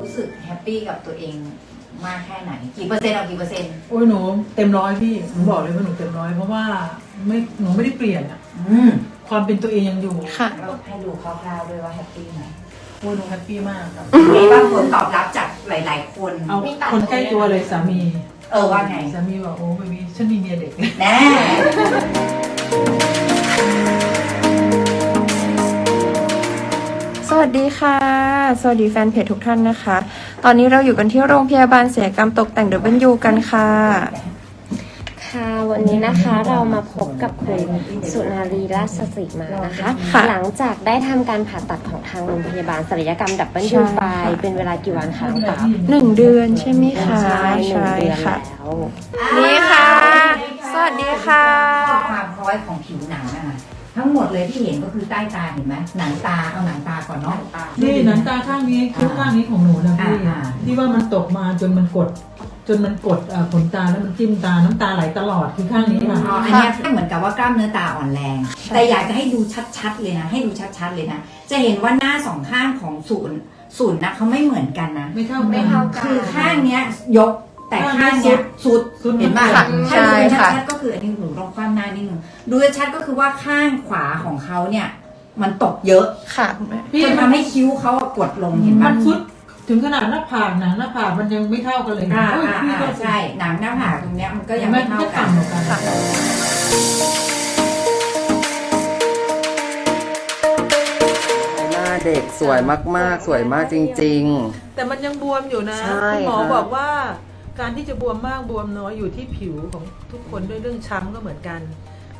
รู้สึกแฮปปี้กับตัวเองมากแค่ไหน กี่เปอร์เซ็นต์เอากี่เปอร์เซ็นต์ โอ้ยหนูเต็มร้อยพี่หนูบอกเลยว่าหนูเต็มร้อยเพราะว่าไม่หนูไม่ได้เปลี่ยนอะอืมความเป็นตัวเองยังอยู่ค่ะ เราให้ดูคร่าวๆด้วยว่าแฮปปี้ไหมโอ้ยหนูแฮปปี้มากครับมีบางผลตอบรับจากหลาย ๆ คน เอาคนใกล้ตัวเลยสามีเออว่าไงสามีบอกโอ้เบบีฉันมีเมียเด็ก แน่ วัสดีค่ะ สวัสดีแฟนเพจทุกท่านนะคะ ตอนนี้เราอยู่กันที่โรงพยาบาลเสียกรรมตกแต่งเดบิวกันค่ะ ค่ะ วันนี้นะคะเรามาพบกับคุณสุนารีราชสีมานะคะ ค่ะหลังจากได้ทำการผ่าตัดของทางโรงพยาบาลศัลยกรรมดับเบิลใช่ยูค่ะไฟเป็นเวลากี่วันคะน้องกับหนึ่งเดือนใช่ไหมคะใช่หนึ่งเดือนค่ะ แล้วนี่ค่ะ สวัสดีค่ะ ความพร้อยของผิวหนังอะ ทั้งหมดเลยที่เห็นก็คือใต้ตาเห็นไหมหนังตาเอาหนังตาก่อนเนาะ นี่หนังตาข้างนี้คิ้วข้างนี้ของหนูนะพี่อ่า ที่ว่ามันตกมาจนมันกด จนมันกดเอ่อขนตาแล้วมันจิ้มตาน้ำตาไหลตลอดคือข้างนี้ค่ะ อ๋ออันเนี้ยเหมือนกับว่ากล้ามเนื้อตาอ่อนแรง แต่อยากจะให้ดูชัดๆเลยนะ ให้ดูชัดๆเลยนะ จะเห็นว่าหน้าสองข้างของศูนย์ศูนย์นะเขาไม่เหมือนกันนะ ไม่เท่าไม่กันเท่ากัน คือข้างเนี้ยยก แต่ข้างเนี้ยสุดสุด เห็นป่ะค่ะถ้าดูใช่ค่ะชัดๆก็คืออันนี้หนูลองคว่ำหน้านิดนึงดูชัดๆก็คือว่าข้างขวาของเขาเนี่ย มันตกเยอะค่ะคุณแม่ พี่จนมันทำให้คิ้วเขาอะกดลงเห็นมัป่ะนฟุดถึงขนาดหน้าผากนะหน้าผากมันยังไม่เท่ากันเลยอ่าโอ้ยอ่าพี่ก็อ่าใช่หนังหน้าผากตรงเนี้ยมันก็ก็ยัยังงไม่ไม่เท่าเท่ากักันนเหมือนกัน หน้าเด็กสวยมากๆ สวยมากจริง แต่มันยังบวมอยู่นะใช่คุณหมอค่ะ บอกว่า การที่จะบวมมากบวมน้อยอยู่ที่ผิวของทุกคนด้วยเรื่องช้ำก็เหมือนกัน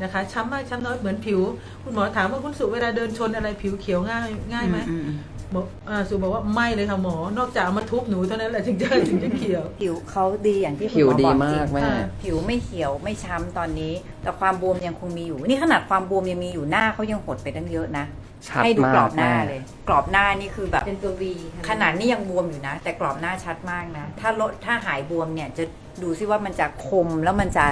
นะคะช้ำมากช้ำน้อยเหมือนผิว คุณหมอถามว่าคุณสุเวลาเดินชนอะไรผิวเขียวง่ายง่ายไหมอือืบอกอ่าสุบอกว่าไม่เลยค่ะหมอ นอกจากเอามาทุบหนูเท่านั้นแหละถึงจะถึงจะเขียว ผิวเขาดีอย่างที่ๆคุณผิวหมอดีบอกมาจริกงแม่ค่ะผิวไม่เขียวไม่ช้ำตอนนี้ แต่ความบวมยังคงมีอยู่ นี่ขนาดความบวมยังมีอยู่หน้าเขายังหดไปตั้งเยอะนะ ชัดให้ดูมากรอบหน้าแม่เลย กรอบหน้านี่คือแบบ เป็นตัววีขนาดนี้ยังบวมอยู่นะ แต่กรอบหน้าชัดมากนะ ถ้าลดถ้าหายบวมเนี่ยจะดูซิว่ามันจะคมแล้วมันจะ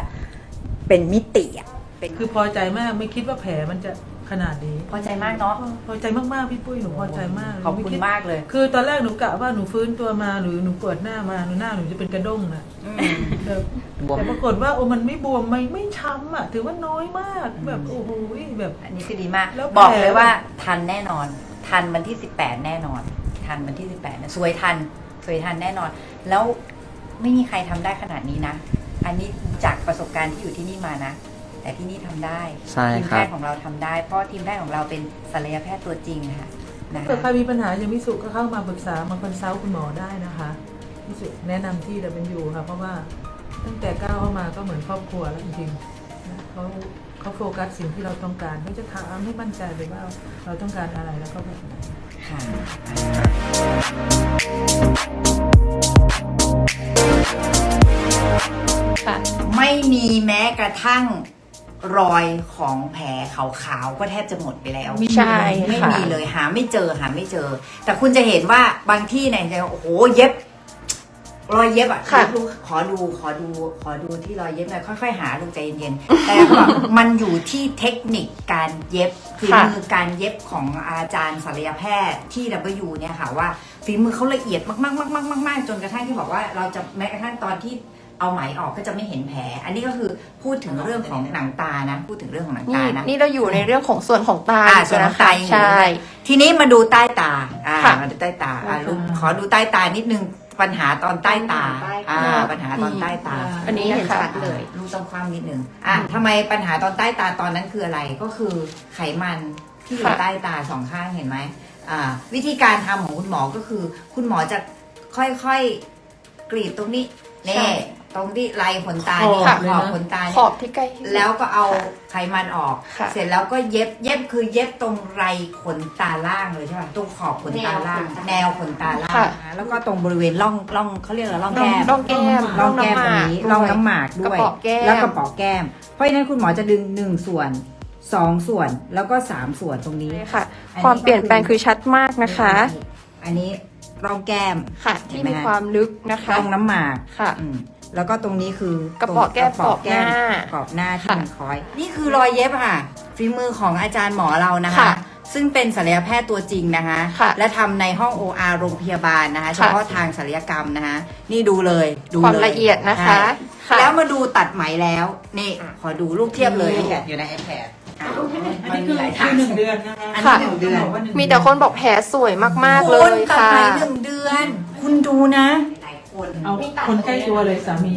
เป็นมิติอะเป็น คือพอใจมากไม่คิดว่าแผลมันจะ ขนาดนี้พอใจมากเนาะ พอใจมากๆพี่ปุ้ยหนูพอใจมากขอบคุณไดมากเลย คือตอนแรกหนูกะว่าหนูฟื้นตัวมาหรือหนูปวดหน้ามาหนูหน้าหนูจะเป็นกระด้งนะอืมแต่บวม แต่ปรากฏว่าโอ้มันไม่บวมไม่ไม่ช้ำอะ ถือว่าน้อยมากแบบโอ้โหแบบ อันนี้คือดีมาก แล้วบอกแผลเลยว่าทันแน่นอน ทันวันที่ 18 แน่นอน ทันวันที่ 18นะสวยทันสวยทันแน่นอน แล้วไม่มีใครทำได้ขนาดนี้นะ อันนี้จากประสบการณ์ที่อยู่ที่นี่มานะ แต่ที่นี่ทำได้ใช่ทีมคแพรับทย์ของเราทำได้ เพราะทีมแพทย์ของเราเป็นศัลยแพทย์ตัวจริงค่ะนะเกิดใครคะมีปัญหายังไม่สุขก็เข้ามาปรึกษามาคอนซัลท์คุณหมอได้นะคะพี่สุแนะนำที่เดเป็นยูค่ะ เพราะว่าตั้งแต่ก้าวเข้ามาก็เหมือนครอบครัวแล้วจริงๆนะเขาเขาโฟกัสสิ่งที่เราต้องการเขาจะถามให้มั่นใจเลยว่าเราต้องการอะไรแล้วก็แบบไหน ค่ะค่ะ ไม่มีแม้กระทั่ง รอยของแผลขาวๆก็แทบจะหมมดไปแล้วใช่ไม่ค่ะ มีเลยหาไม่เจอหาไม่เจอ แต่คุณจะเห็นว่าบางที่เนี่ยจะโอ้โหเย็บ รอยเย็บอะค่ะ ดูขอดูขอดูขอดูที่รอยเย็บหน่อยค่อย ๆ หาลูกใจเย็นๆแต่ก็มันอยู่ที่เทคนิคการเย็บฝีค่ะ มือการเย็บของอาจารย์ศัลยแพทย์ที่ W เนี่ยค่ะว่าฝีมือเขาละเอียดมากๆๆๆๆจนกระทั่งที่บอกว่าเราจะแม้กระทั่งตอนที่ เอาไหมออกก็จะไม่เห็นแผล อันนี้ก็คือพูดถึงเรื่องของหนังตานะ พูดถึงเรื่องของหนังนี่ตานะนี่เราอยู่ในเรื่องของส่วนของตาอ่าอยู่ส่วนขนะองคะตายังอยู่ใช่ ทีนี้มาดูใต้ตาอ่าค่ะมาดูใต้ตาอ่าใต้ตาลูกขอดูใต้ตานิดนึงปัญหาตอนใต้ตาอ่าปัญหาตอนใต้ตา อันนี้เห็นนะคะชัดเลย ลูกต้องคว่ำนิดนึงอะทำไมปัญหาตอนใต้ตาตอนนั้นคืออะไร ก็คือไขมันที่อยู่ค่ะ ใต้ตาสองข้างเห็นไหมอ่า วิธีการทำของคุณหมอก็คือ คุณหมอจะค่อยๆกรีดตรงนี้ใช่นี่ ตรงที่ไรขนตานี่ขขอบเลยนะ อบขนตาขนี่อบที่ใกล้ที่สุด แล้วก็เอาไขมันออก ค่ะ เสร็จแล้วก็เย็บเย็บคือเย็บตรงไรขนตาล่างเลยใช่ป่ะตรงขอบขนตาล่าง แนวขนตาล่างค่ะ นะแล้วก็ตรงบริเวณร่องร่องเขาเรียกอะไรร่องร่องแก้ม ร่องแก้มร่องแก้มตรงนี้ร่องน้ำหมากกด้ระวยเป๋าแก้ม แล้วกระเป๋อแก้ม เพราะฉะนั้นคุณหมอจะดึงหนึ่งส่วนสองส่วนแล้วก็สามส่วนตรงนี้ใช่ค่ะความเปลี่ยนแปลงคือชัดมากนะคะ อันนี้ร่องแก้ม ค่ะเห็ที่นไหมมีฮะความลึกนะคะ ร่องน้ำหมากค่ะ อืม แล้วก็ตรงนี้คือกระเป๋อแก้มตรงระเป๋กรอบหน้ากรอบหน้าที่ค่ะมันคอย นี่คือรอยเย็บค่ะฝีมือของอาจารย์หมอเรานะคะ ค่ะซึ่งเป็นศัลยแพทย์ตัวจริงนะคะ ค่ะและทำในห้อง OR โรงพยาบาลนะคะ เฉค่ะพาะทางศัลยกรรมนะคะ นี่ดูเลยดูความเลยละเอียดนะคะใช่ค่ะแล้วมาดูตัดไหมแล้ว นี่ขอดูรูปเทียบเลยอยู่ใน iPad อะอันมันนี้มีคือหลายคืทางอหนึ่งเดือนนะคะอันค่ะนี้หนึ่งเดือน มีแต่คนบอกแผลสวยมากๆเลคุณยตัดค่ะ ไหมหนึ่งเดือน คุณดูนะหลาย คนเอาคนใกล้ตัวเลยสามี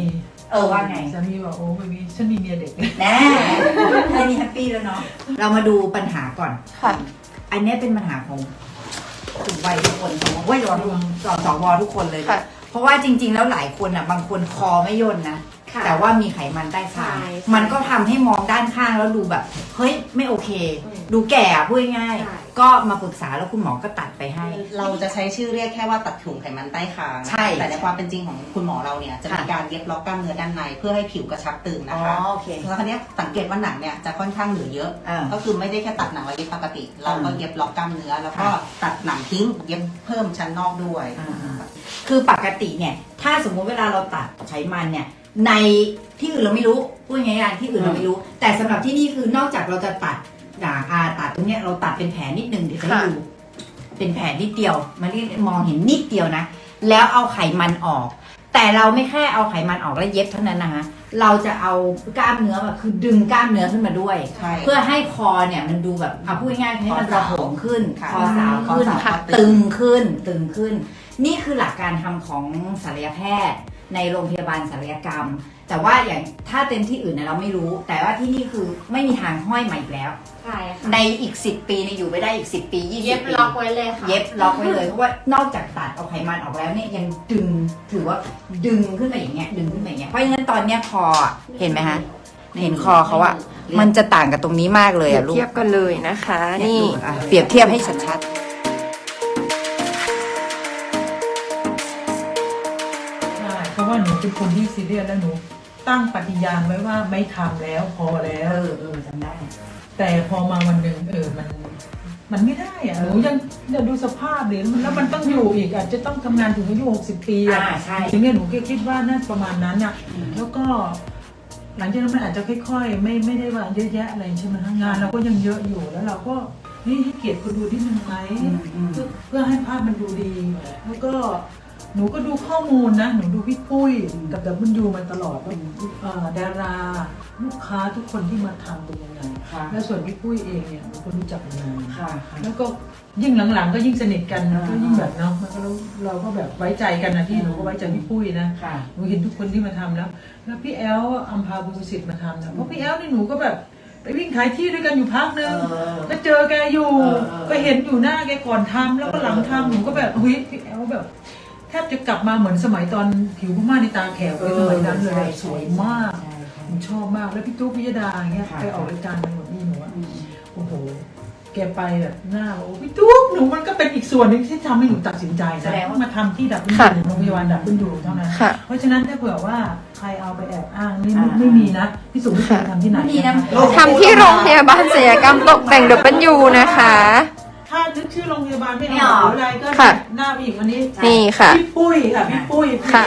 เออว่าไง สามีบอกโอ้ไม่มีฉันมีเมียเด็กแน่แค่นี้แฮปปี้แล้วเนาะ เรามาดูปัญหาก่อน ค่ะ อันเนี้ยเป็นปัญหาของถึงวัยทุกคนของเว้ยระวังสสวทุกคนเลย ค่ะ เพราะว่าจริง ๆ แล้วหลายคนอะ บางคนคอไม่ย่นนะค่ะ แต่ว่ามีไขมันใต้คางใช่ใช่มันก็ทำให้มองด้านข้างแล้วดูแบบ เฮ้ยไม่โอเค อืมดูแก่อะพูดง่ายใช่ๆก็มาปรึกษาแล้วคุณหมอก็ตัดไปให้ เราจะใช้ชื่อเรียกแค่ว่าตัดถุงไขมันใต้คางใช่แต่ในความเป็นจริงของคุณหมอเราเนี่ยจะมีค่ะ การเย็บล็อกกล้ามเนื้อด้านในเพื่อให้ผิวกระชับตึงอ๋อนะคะ โอเค แล้วคราวเนี้ยสังเกตว่าหนังเนี่ยจะค่อนข้างเหลือเยอะ อ่าก็คือไม่ได้แค่ตัดหนังแล้วเย็บปกติ เราก็เย็บล็อกกล้ามเนื้อ แล้วก็ค่ะ ตัดหนังทิ้งเย็บเพิ่มชั้นนอกด้วยอ่าๆคือปกติเนี่ย ถ้าสมมุติเวลาเราตัดไขมันเนี่ย ในที่อื่นเราไม่รู้พูดง่ายๆที่อื่นเราไม่รู้ แต่สำหรับที่นี่คือนอกจากเราจะตัดด่าอาตัดตรงเนี้ยเราตัดเป็นแผลนิดนึงเดี๋ยวจะให้ค่ะ ดูเป็นแผลนิดเดียวมันเรียกมองเห็นนิดเดียวนะ แล้วเอาไขมันออก แต่เราไม่แค่เอาไขมันออกแล้วเย็บเท่านั้นนะคะเราจะเอากล้ามเนื้อแบบคือดึงกล้ามเนื้อขึ้นมาด้วย ใช่ เพื่อให้คอเนี่ยมันดูแบบเอาพูดง่ายๆให้มันระหงขึ้น ค่ะคอสาวขึ้นคอสาวค่ะคอตึงตึงขึ้นตึงขึ้น นี่คือหลักการทำของศัลยแพทย์ ในโรงพยาบาลศัลยกรรม แต่ว่าอย่างถ้าเต็มที่อื่นเนี่ยเราไม่รู้ แต่ว่าที่นี่คือไม่มีทางห้อยมาอีกแล้ว ใช่ค่ะในอีก 10 ปีเนี่ยอยู่ไปได้อีก 10 ปี20เย็บปีล็อกไว้เลยค่ะ เย็บล็อกไว้เลยเพราะว่านอกจากตัดเอาไขมันออกแล้วเนี่ยยังดึงถือว่าดึงขึ้นมาอย่างเงี้ยดึงขึ้นมาอย่างเงี้ยเพราะฉะนั้นตอนเนี้ยคออะเห็นไหมคะเห็นคอเขาอะมันจะต่างกับตรงนี้มากเลยเปรียอะบลูกเทียบกันเลยนะคะ นี่ดูอะเปรียบเทียบให้ชัดใเพราะว่าหนูเป็นคนที่ซีเรียสแล้วหนู ตั้งปฏิญาณไว้ว่าไม่ทำแล้วพอแล้ๆเอวอเออจำได้ แต่พอมาวันหนึ่งเออมัน มันไม่ได้อะหนูยังจะดูสภาพดิแล้วมันต้องอยู่อีกอาจจะต้องทำงานถึงอายุหกสิบปีอะอ่าใช่ ถึงเนี่ยหนูก็คิดว่าน่าประมาณนั้นอะแล้วก็ หลังจากนั้นมันอาจจะค่อยๆ ไม่ไม่ได้ว่าเยอะแยะอะไรใช่ไหมคะงานเราก็ยังเยอะอยู่แล้วเราก็นี่ให้เกียรติคนดูที่มันไหมอืมอืม เพื่อเพื่อให้ภาพมันดูดี แล้วก็ หนูก็ดูข้อมูลนะ หนูดูพี่ปุ้ยกับดับมันยูมาตลอดว่าเอ่อดาราลูกค้าทุกคนที่มาทำเป็นยังไงค่ะแล้วส่วนพี่ปุ้ยเองเนี่ยหนูก็รู้จักมานานค่ะค่ะ แล้วก็ยิ่งหลังๆ ก็ยิ่งสนิทกันนะก็ยิ่งแบบเนาะมันก็เราเราก็แบบไว้ใจกันนะพี่หนูก็ไว้ใจพี่ปุ้ยนะ ค่ะ หนูเห็นทุกคนที่มาทำแล้ว แล้วพี่แอลอัมพาบุญสิทธิ์มาทำนะเพราะพี่แอลนี่หนูก็แบบไปวิ่งขายที่ด้วยกันอยู่พักนึงเออก็เจอแกอยู่ เออเออก็เห็นอยู่หน้าแกก่อนทำแล้วก็หลังทำหนูก็แบบเฮ้ยพี่แอลแบบแท บจะกลับมาเหมือนสมัยตอนผิวพม่าในตาแขวในสมัยนั้นเลยใช่สวยมากใช่ใช่หนูชอบมากแล้วพี่ตุ๊กพิยดาอย่างเงี้ยค่ะไปออกรายการกันหมดนี่หนูอะโอ้โหแกไปแบบหน้าโอ้พี่ตุ๊กหนูมันก็เป็นอีกส่วนหนึ่งที่ทำให้หนูตัดสินใจแสนะดงว่าว่ามาทำที่ดับเบิลค่ะยูโรงพยาบาลดับเบิลยูเท่านั้นค่ะเพราะฉะนั้นถ้าเผื่อว่าใครเอาไปแอบอ้างนี่ไม่อ่าไม่มีนะพี่สุไม่เคยทำที่ไหนไม่มีนะทำที่โรงพยาบาลศัลยกรรมตกแต่ง W นะคะ ถ้านึกชื่อโรงพยาบาลไม่ไม่ออออกกหรืออะไรก็ค่ะหน้าผู้หญิงวันนี้นี่ค่ะ พี่ปุ้ยค่ะพี่ปุ้ยค่ะ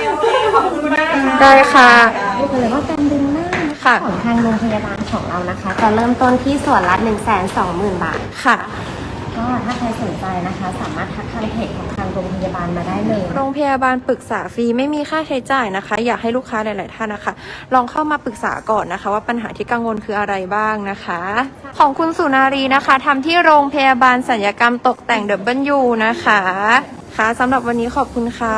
ขอบคุณมากค่ะได้ค่ะ ดูกันเลยว่าการดึงหน้านะคะค่ะ ของทางโรงพยาบาลของเรานะคะ จะเริ่มต้นที่ส่วนละ 1 2 0 0 0 0 บาท ค่ะ ก็ถ้าใครสนใจนะคะ สามารถทักทางเพจของทางโรงพยาบาลมาได้เลย โรงพยาบาลปรึกษาฟรีไม่มีค่าใช้จ่ายนะคะ อยากให้ลูกค้าหลาย ๆ ท่านนะคะ ลองเข้ามาปรึกษาก่อนนะคะ ว่าปัญหาที่กังวลคืออะไรบ้างนะคะ ของคุณสุนารีนะคะทำที่โรงพยาบาลศัลยกรรมตกแต่ง W นะคะค่ะสำหรับวันนี้ขอบคุณค่ะ